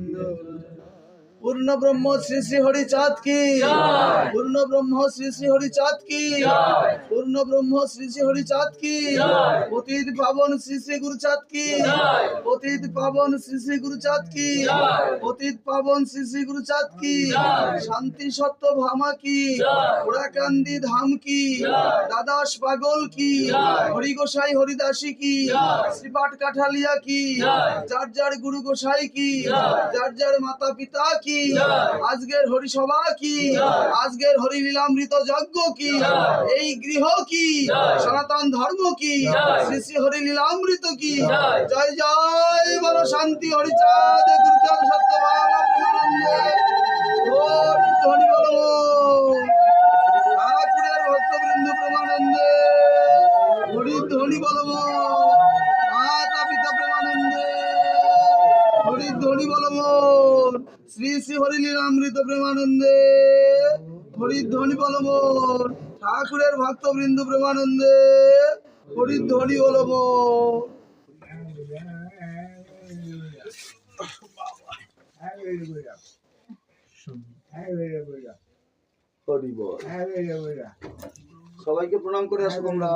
No. পূর্ণ ব্রহ্ম শ্রী শ্রী হরি চাঁদ কি পূর্ণ ব্রহ্ম শ্রী শ্রী হরি চাঁদ কি পূর্ণ ব্রহ্ম শ্রী শ্রী হরি চাঁদ কি পতিত পাবন শ্রী শ্রী গুরু চাঁদ কি পতিত পাবন শ্রী শ্রী গুরু চাঁদ কি অতীত পাবন শ্রী শ্রী গুরু চাঁদ কি শান্তি সত্য ভামা কি ওড়াকান্দি ধাম কি দাদাস পাগল কি হরি গোসাই হরিদাসী কি শ্রীপাঠ কাঠালিয়া কি যার যার গুরু গোসাই কি যার যার মাতা পিতা কি আজকের হরিসভা কি? আজকের হরিলীলামৃত যজ্ঞ কি? এই গৃহ কি? সনাতন ধর্ম কি? শ্রী শ্রী হরিলীলামৃত কি? জয়। জয় বল শান্তি হরিচাঁদ গুরুচাঁদ প্রেমানন্দে হরি হরি বল। ঠাকুরের ভক্তবৃন্দ প্রেমানন্দে। হরি ধ্বনি বলব হরি ধ্বনি শ্রী শ্রী হরি লীলামৃত প্রেমানন্দে। হরি ধ্বনি বলব ঠাকুরের ভক্তবৃন্দ প্রেমানন্দে। হরি ধ্বনি বলব সবাইকে প্রণাম করে আসো তোমরা।